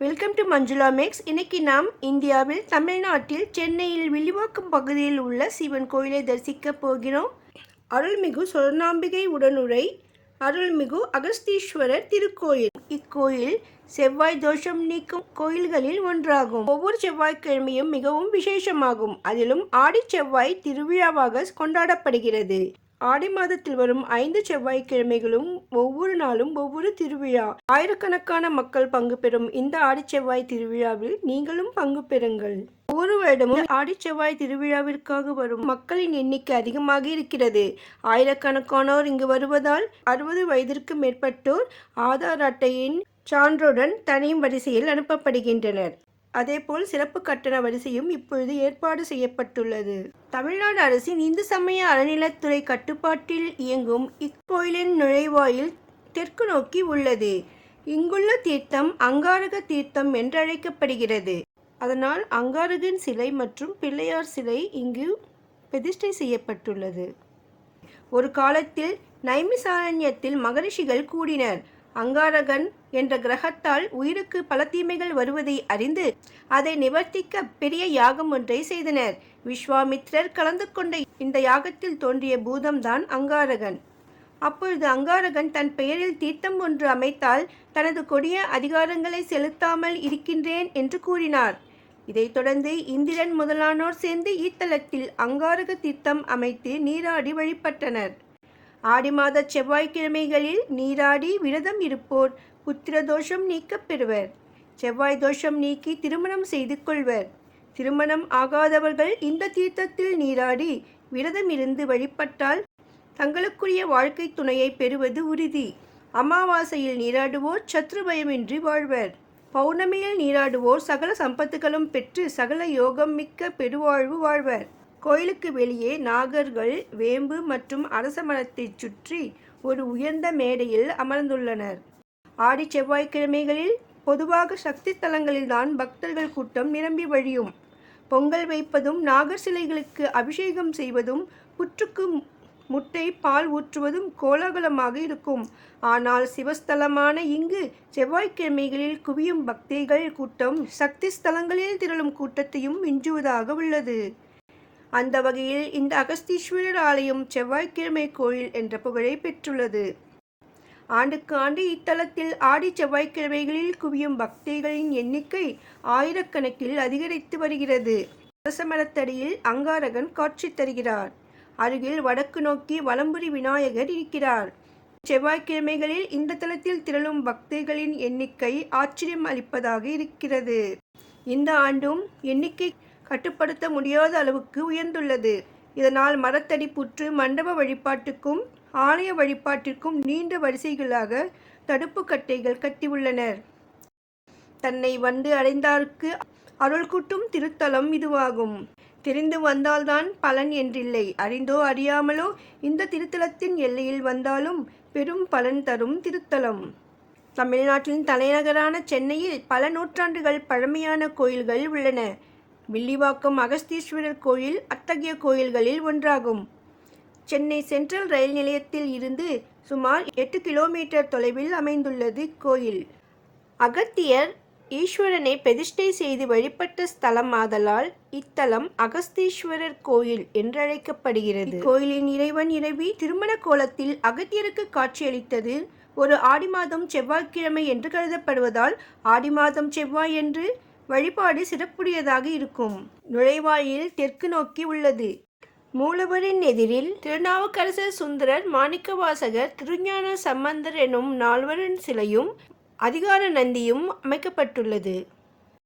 Welcome to Manjula maths இன்னைக்கு நாம் இந்தியாவில் தமிழ்நாட்டில் சென்னையில் வில்லிவாக்கம் பகுதியில் உள்ள சிவன் கோயிலை தரிசிக்க போகிறோம். அருள்மிகு சொர்ணாம்பிகை உடனுரை அருள்மிகு அகஸ்தீஸ்வரர் திருக்கோயில். இக்கோயில் செவ்வாய் தோஷம் நீக்கும் கோயில்களில் ஒன்றாகும். ஒவ்வொரு செவ்வாய்க்கிழமையும் மிகவும் விசேஷமாகும். அதிலும் ஆடி செவ்வாய் திருவிழாவாக கொண்டாடப்படுகிறது. ஆடி மாதத்தில் வரும் ஐந்து செவ்வாய்க்கிழமைகளும் ஒவ்வொரு நாளும் ஒவ்வொரு திருவிழா. ஆயிரக்கணக்கான மக்கள் பங்கு பெறும் இந்த ஆடி செவ்வாய் திருவிழாவில் நீங்களும் பங்கு பெறுங்கள். ஒவ்வொரு வருடமும் ஆடி செவ்வாய் திருவிழாவிற்காக வரும் மக்களின் எண்ணிக்கை அதிகமாக இருக்கிறது. ஆயிரக்கணக்கானோர் இங்கு வருவதால் அறுபது வயதிற்கு மேற்பட்டோர் ஆதார் அட்டையின் சான்றுடன் தனியும் வரிசையில் அனுப்பப்படுகின்றனர். அதேபோல் சிறப்பு கட்டண வரிசையும் இப்பொழுது ஏற்பாடு செய்யப்பட்டுள்ளது. தமிழ்நாடு அரசின் இந்து சமய அறநிலத்துறை கட்டுப்பாட்டில் இயங்கும் இக்கோயிலின் நுழைவாயில் தெற்கு நோக்கி உள்ளது. இங்குள்ள தீர்த்தம் அங்காரக தீர்த்தம் என்றழைக்கப்படுகிறது. அதனால் அங்காரகன் சிலை மற்றும் பிள்ளையார் சிலை இங்கு பிரதிஷ்டை செய்யப்பட்டுள்ளது. ஒரு காலத்தில் நைமிசாரண்யத்தில் மகரிஷிகள் கூடினர். அங்காரகன் என்ற கிரகத்தால் உயிருக்கு பல தீமைகள் வருவதை அறிந்து அதை நிவர்த்திக்க பெரிய யாகம் ஒன்றை செய்தனர். விஸ்வாமித்ரர் கலந்து கொண்ட இந்த யாகத்தில் தோன்றிய பூதம்தான் அங்காரகன். அப்பொழுது அங்காரகன் தன் பெயரில் தீர்த்தம் ஒன்று அமைத்தால் தனது கொடிய அதிகாரங்களை செலுத்தாமல் இருக்கின்றேன் என்று கூறினார். இதைத் தொடர்ந்து இந்திரன் முதலானோர் சேர்ந்து ஈத்தலத்தில் அங்காரக தீர்த்தம் அமைத்து நீராடி வழிபட்டனர். ஆடி மாத செவ்வாய்க்கிழமைகளில் நீராடி விரதம் இருப்போர் புத்திர தோஷம் நீக்கப் பெறுவர். செவ்வாய் தோஷம் நீக்கி திருமணம் செய்து கொள்வர். திருமணம் ஆகாதவர்கள் இந்த தீர்த்தத்தில் நீராடி விரதம் இருந்து வழிபட்டால் தங்களுக்குரிய வாழ்க்கை துணையை பெறுவது உறுதி. அமாவாசையில் நீராடுவோர் சத்ரு பயமின்றி வாழ்வர். பௌர்ணமியில் நீராடுவோர் சகல சம்பத்துகளும் பெற்று சகல யோகம் மிக்க பெருவாழ்வு வாழ்வர். கோயிலுக்கு வெளியே நாகர்கள் வேம்பு மற்றும் அரச மரத்தைச் சுற்றி ஒரு உயர்ந்த மேடையில் அமர்ந்துள்ளனர். ஆடி செவ்வாய்க்கிழமைகளில் பொதுவாக சக்தி தலங்களில்தான் பக்தர்கள் கூட்டம் நிரம்பி வழியும். பொங்கல் வைப்பதும் நாகர் சிலைகளுக்கு அபிஷேகம் செய்வதும் புற்றுக்கு முட்டை பால் ஊற்றுவதும் கோலாகலமாக இருக்கும். ஆனால் சிவஸ்தலமான இங்கு செவ்வாய்க்கிழமைகளில் குவியும் பக்திகள் கூட்டம் சக்தி ஸ்தலங்களில் திரளும் கூட்டத்தையும் மிஞ்சுவதாக உள்ளது. அந்த வகையில் இந்த அகஸ்தீஸ்வரர் ஆலயம் செவ்வாய்க்கிழமை கோயில் என்ற புகழை பெற்றுள்ளது. ஆண்டுக்கு ஆண்டு இத்தலத்தில் ஆடி செவ்வாய்க்கிழமைகளில் குவியும் பக்திகளின் எண்ணிக்கை ஆயிரக்கணக்கில் அதிகரித்து வருகிறது. அரசமரத்தடியில் அங்காரகன் காட்சி தருகிறார். அருகில் வடக்கு நோக்கி வலம்புரி விநாயகர் இருக்கிறார். செவ்வாய்க்கிழமைகளில் இந்த தலத்தில் திரளும் பக்தர்களின் எண்ணிக்கை ஆச்சரியம் அளிப்பதாக இருக்கிறது. இந்த ஆண்டும் எண்ணிக்கை கட்டுப்படுத்த முடியாத அளவுக்கு உயர்ந்துள்ளது. இதனால் மரத்தடி புற்று மண்டப வழிபாட்டுக்கும் ஆலய வழிபாட்டிற்கும் நீண்ட வரிசைகளாக தடுப்பு கட்டைகள் கட்டியுள்ளனர். தன்னை வந்து அடைந்தாருக்கு அருள் கூட்டும் திருத்தலம் இதுவாகும். தெரிந்து வந்தால்தான் பலன் என்றில்லை. அறிந்தோ அறியாமலோ இந்த திருத்தலத்தின் எல்லையில் வந்தாலும் பெரும் பலன் தரும் திருத்தலம். தமிழ்நாட்டின் தலைநகரான சென்னையில் பல நூற்றாண்டுகள் பழமையான கோயில்கள் உள்ளன. வில்லிவாக்கம் அகஸ்தீஸ்வரர் கோயில் அத்தகைய கோயில்களில் ஒன்றாகும். சென்னை சென்ட்ரல் ரயில் நிலையத்தில் இருந்து சுமார் எட்டு கிலோமீட்டர் தொலைவில் அமைந்துள்ளது கோயில். அகத்தியர் ஈஸ்வரனை பிரதிஷ்டை செய்து வழிபட்ட ஸ்தலம் ஆதலால் இத்தலம் அகஸ்தீஸ்வரர் கோயில் என்றழைக்கப்படுகிறது. கோயிலின் இறைவன் இறைவி திருமண கோலத்தில் அகத்தியருக்கு காட்சியளித்தது ஒரு ஆடி மாதம் செவ்வாய்க்கிழமை என்று கருதப்படுவதால் ஆடி மாதம் செவ்வாய் என்று வழிபாடு சிறப்புடையதாக இருக்கும். நுழைவாயில் தெற்கு நோக்கி உள்ளது. மூலவரின் எதிரில் திருநாவுக்கரசர் சுந்தரர் மாணிக்கவாசகர் திருஞான சம்பந்தர் எனும் நால்வரின் சிலையும் அதிகார நந்தியும் அமைக்கப்பட்டுள்ளது.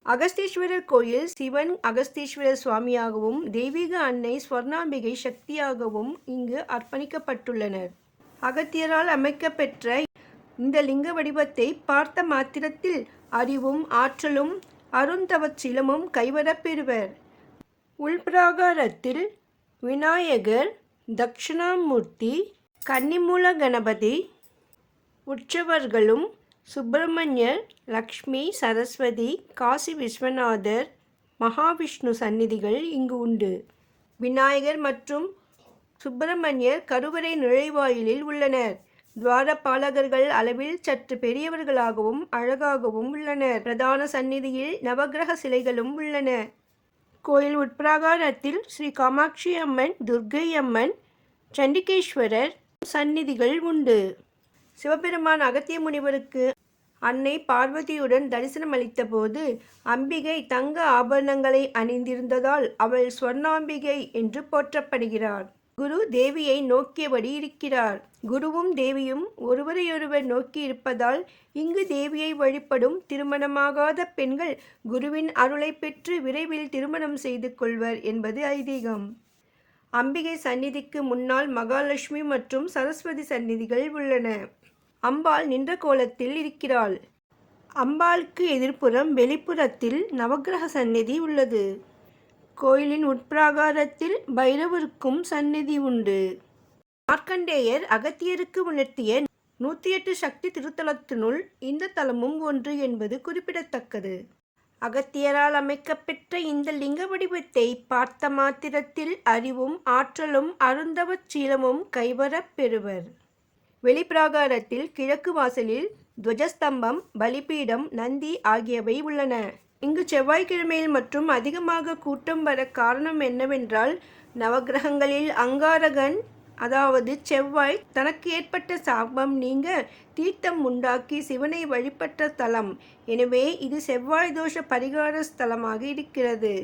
அகஸ்தீஸ்வரர் கோயில் சிவன் அகஸ்தீஸ்வரர் சுவாமியாகவும் தெய்வீக அன்னை ஸ்வர்ணாம்பிகை சக்தியாகவும் இங்கு அர்ப்பணிக்கப்பட்டுள்ளனர். அகத்தியரால் அமைக்கப்பெற்ற இந்த லிங்க வடிவத்தை பார்த்த மாத்திரத்தில் அறிவும் ஆற்றலும் அருந்தவச் சிலமும் உள்பிராகாரத்தில் விநாயகர் தட்சிணாமூர்த்தி கன்னிமூல கணபதி உற்சவர்களும் சுப்பிரமணியர் லக்ஷ்மி சரஸ்வதி காசி விஸ்வநாதர் மகாவிஷ்ணு சந்நிதிகள் இங்கு உண்டு. விநாயகர் மற்றும் சுப்பிரமணியர் கருவறை நுழைவாயிலில் உள்ளனர். துவாரபாலகர்கள் அளவில் சற்று பெரியவர்களாகவும் அழகாகவும் உள்ளனர். பிரதான சந்நிதியில் நவக்கிரக சிலைகளும் உள்ளன. கோயில் உட்பிராகாரத்தில் ஸ்ரீ காமாட்சி அம்மன் துர்க்கை அம்மன் சண்டிகேஸ்வரர் சந்நிதிகள் உண்டு. சிவபெருமான் அகத்திய முனிவருக்கு அன்னை பார்வதியுடன் தரிசனம் அளித்தபோது அம்பிகை தங்க ஆபரணங்களை அணிந்திருந்ததால் அவள் ஸ்வர்ணாம்பிகை என்று போற்றப்படுகிறார் குரு தேவியை நோக்கியபடி இருக்கிறார். குருவும் தேவியும் ஒருவரையொருவர் நோக்கி இருப்பதால் இங்கு தேவியை வழிபடும் திருமணமாகாத பெண்கள் குருவின் அருளை பெற்று விரைவில் திருமணம் செய்து கொள்வர் என்பது ஐதீகம். அம்பிகை சந்நிதிக்கு முன்னால் மகாலட்சுமி மற்றும் சரஸ்வதி சந்நிதிகள் உள்ளன. அம்பாள் நின்ற கோலத்தில் இருக்கிறாள். அம்பாளுக்கு எதிர்ப்புறம் வெளிப்புறத்தில் நவக்கிரக சந்நிதி உள்ளது. கோயிலின் உட்பிராகாரத்தில் பைரவருக்கும் சந்நிதி உண்டு. மார்க்கண்டேயர் அகத்தியருக்கு உணர்த்திய நூற்றி எட்டு சக்தி திருத்தலத்தினுள் இந்த தலமும் ஒன்று என்பது குறிப்பிடத்தக்கது. அகத்தியரால் அமைக்கப்பெற்ற இந்த லிங்க வடிவத்தை பார்த்த மாத்திரத்தில் அறிவும் ஆற்றலும் அருந்தவச் சீலமும் கைவரப் பெறுவர். வெளிப்பிராகாரத்தில் கிழக்கு வாசலில் துவஜஸ்தம்பம் பலிபீடம் நந்தி ஆகியவை உள்ளன. இங்கு செவ்வாய்க்கிழமையில் மற்றும் அதிகமாக கூட்டம் வர காரணம் என்னவென்றால் நவக்கிரகங்களில் அங்காரகன் அதாவது செவ்வாய் தனக்கு ஏற்பட்ட சாபம் நீங்க தீர்த்தம் உண்டாக்கி சிவனை வழிபட்ட ஸ்தலம் எனவே இது செவ்வாய் தோஷ பரிகார ஸ்தலமாக இருக்கிறது.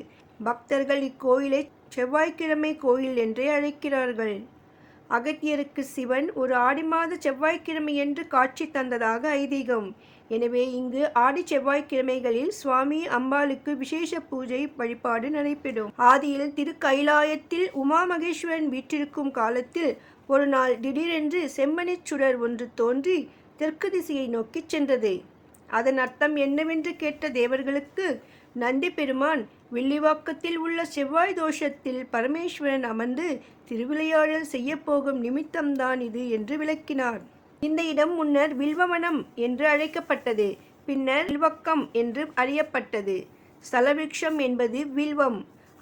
பக்தர்கள் இக்கோயிலை செவ்வாய்க்கிழமை கோயில் என்றே அழைக்கிறார்கள். அகத்தியருக்கு சிவன் ஒரு ஆடி மாத செவ்வாய்க்கிழமை என்று காட்சி தந்ததாக ஐதீகம். எனவே இங்கு ஆடி செவ்வாய்க்கிழமைகளில் சுவாமி அம்பாளுக்கு விசேஷ பூஜை வழிபாடு நடைபெறும். ஆதியில் திருக்கைலாயத்தில் உமாமகேஸ்வரன் உமா மகேஸ்வரன் வீற்றிருக்கும் காலத்தில் ஒரு நாள் திடீரென்று செம்மணிச் சுடர் ஒன்று தோன்றி தெற்கு திசையை நோக்கிச் சென்றது. அதன் அர்த்தம் என்னவென்று கேட்ட தேவர்களுக்கு நந்தி பெருமான் வில்லிவாக்கத்தில் உள்ள செவ்வாய் தோஷத்தில் பரமேஸ்வரன் அமர்ந்து திருவிளையாடல் செய்யப்போகும் நிமித்தம்தான் இது என்று விளக்கினார். இந்த இடம் முன்னர் வில்வமனம் என்று அழைக்கப்பட்டது பின்னர் வில்வக்கம் என்று அறியப்பட்டது. ஸ்தலவிருக்ஷம் என்பது வில்வம்.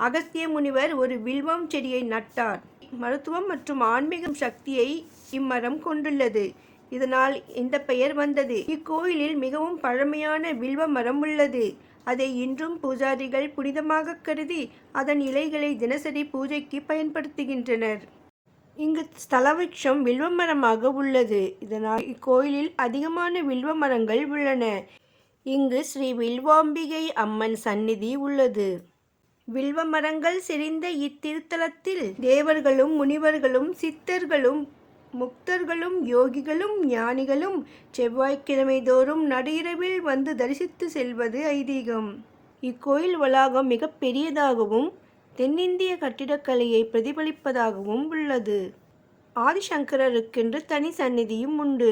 அகஸ்திய முனிவர் ஒரு வில்வம் செடியை நட்டார். மருத்துவம் மற்றும் ஆன்மீகம் சக்தியை இம்மரம் கொண்டுள்ளது. இதனால் இந்த பெயர் வந்தது. இக்கோயிலில் மிகவும் பழமையான வில்வ மரம் உள்ளது. அதை இன்றும் பூஜாரிகள் புனிதமாக கருதி அதன் இலைகளை தினசரி பூஜைக்கு பயன்படுத்துகின்றனர். இங்கு ஸ்தலவிருட்சம் வில்வ மரமாக உள்ளது. இதனால் இக்கோயிலில் அதிகமான வில்வ மரங்கள் உள்ளன. இங்கு ஸ்ரீ வில்வாம்பிகை அம்மன் சந்நிதி உள்ளது. வில்வ மரங்கள் செறிந்த இத்திருத்தலத்தில் தேவர்களும் முனிவர்களும் சித்தர்களும் முக்தர்களும் யோகிகளும் ஞானிகளும் செவ்வாய்க்கிழமை தோறும் நடுஇரவில் வந்து தரிசித்து செல்வது ஐதீகம். இக்கோயில் வளாகம் மிக பெரியதாகவும் தென்னிந்திய கட்டிடக்கலையை பிரதிபலிப்பதாகவும் உள்ளது. ஆதிசங்கரருக்கென்று தனி சந்நிதியும் உண்டு.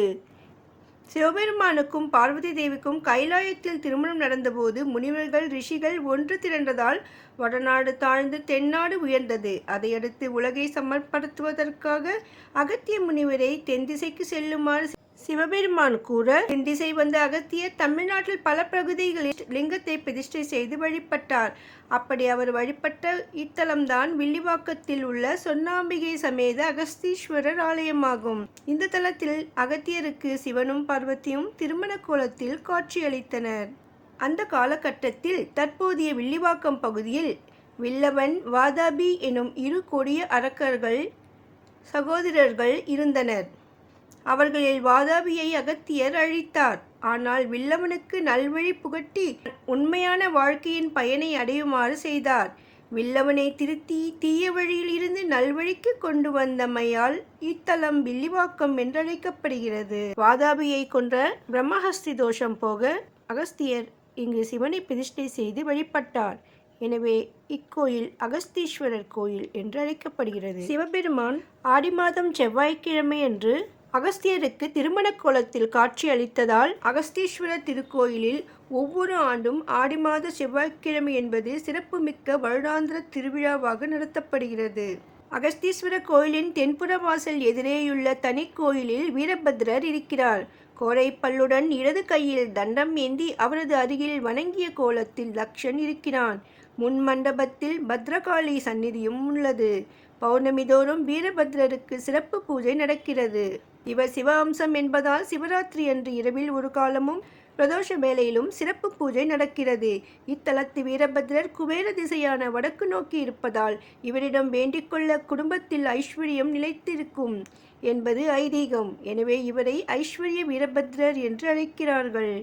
சிவபெருமானுக்கும் பார்வதி தேவிக்கும் கைலாயத்தில் திருமணம் நடந்தபோது முனிவர்கள் ரிஷிகள் ஒன்று திரண்டதால் வடநாடு தாழ்ந்து தென்னாடு உயர்ந்தது. அதையடுத்து உலகை சமர்ப்படுத்துவதற்காக அகத்திய முனிவரை தென் திசைக்கு செல்லுமாறு சிவபெருமான் கூற தென் திசை வந்த அகத்தியர் தமிழ்நாட்டில் பல பகுதிகளில் லிங்கத்தை பிரதிஷ்டை செய்து வழிபட்டார். அப்படி அவர் வழிபட்ட இத்தலம்தான் வில்லிவாக்கத்தில் உள்ள சொன்னாம்பிகை சமேத அகஸ்தீஸ்வரர் ஆலயமாகும். இந்த தலத்தில் அகத்தியருக்கு சிவனும் பார்வதியும் திருமண கோலத்தில் காட்சியளித்தனர் அந்த காலகட்டத்தில் தற்போதைய வில்லிவாக்கம் பகுதியில் வில்லவன் வாதாபி எனும் இரு கொடிய அரக்கர்கள் சகோதரர்கள் இருந்தனர். அவர்களில் வாதாபியை அகத்தியர் அழித்தார். ஆனால் வில்லவனுக்கு நல்வழி புகட்டி உண்மையான வாழ்க்கையின் பயனை அடையுமாறு செய்தார். வில்லவனை திருத்தி தீய வழியில் இருந்து நல்வழிக்கு கொண்டு வந்தமையால் இத்தலம் வில்லிவாக்கம் என்றழைக்கப்படுகிறது. வாதாபியை கொன்ற பிரம்மஹஸ்தி தோஷம் போக அகஸ்தியர் இங்கு சிவனை பிரதிஷ்டை செய்து வழிபட்டார். எனவே இக்கோயில் அகஸ்தீஸ்வரர் கோயில் என்று அழைக்கப்படுகிறது சிவபெருமான் ஆடி மாதம் செவ்வாய்க்கிழமை அன்று அகஸ்தியருக்கு திருமண கோலத்தில் காட்சி அளித்ததால் அகஸ்தீஸ்வரர் திருக்கோயிலில் ஒவ்வொரு ஆண்டும் ஆடி மாத செவ்வாய்க்கிழமை என்பது சிறப்புமிக்க வருடாந்திர திருவிழாவாக நடத்தப்படுகிறது. அகஸ்தீஸ்வரர் கோயிலின் தென்புற வாசல் எதிரேயுள்ள தனி கோயிலில் வீரபத்ரர் இருக்கிறார். கோரை பல்லுடன் இடது கையில் தண்டம் ஏந்தி அவரது அருகில் வணங்கிய கோலத்தில் லக்ஷன் இருக்கிறான். முன் மண்டபத்தில் பத்ரகாளி சந்நிதியும் உள்ளது. பௌர்ணமிதோறும் வீரபத்ரருக்கு சிறப்பு பூஜை நடக்கிறது. இவர் சிவஅம்சம் என்பதால் சிவராத்திரி அன்று இரவில் ஒரு காலமும் பிரதோஷ வேளையிலும் சிறப்பு பூஜை நடக்கிறது. இத்தலத்து வீரபத்ரர் குபேர திசையான வடக்கு நோக்கி இருப்பதால் இவரிடம் வேண்டிக்கொள்ள குடும்பத்தில் ஐஸ்வர்யம் நிலைத்திருக்கும் என்பது ஐதீகம். எனவே இவரை ஐஸ்வர்ய வீரபத்ரர் என்று அழைக்கிறார்கள்.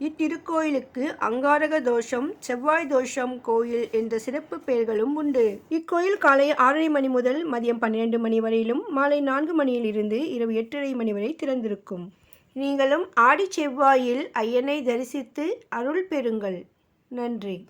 இத்திருக்கோயிலுக்கு அங்காரக தோஷம் செவ்வாய் தோஷம் கோயில் என்ற சிறப்பு பெயர்களும் உண்டு. இக்கோயில் காலை ஆறரை மணி முதல் மதியம் பன்னிரண்டு மணி வரையிலும் மாலை நான்கு மணியிலிருந்து இரவு எட்டரை மணி வரை திறந்திருக்கும். நீங்களும் ஆடி செவ்வாயில் ஐயனை தரிசித்து அருள் பெறுங்கள். நன்றி.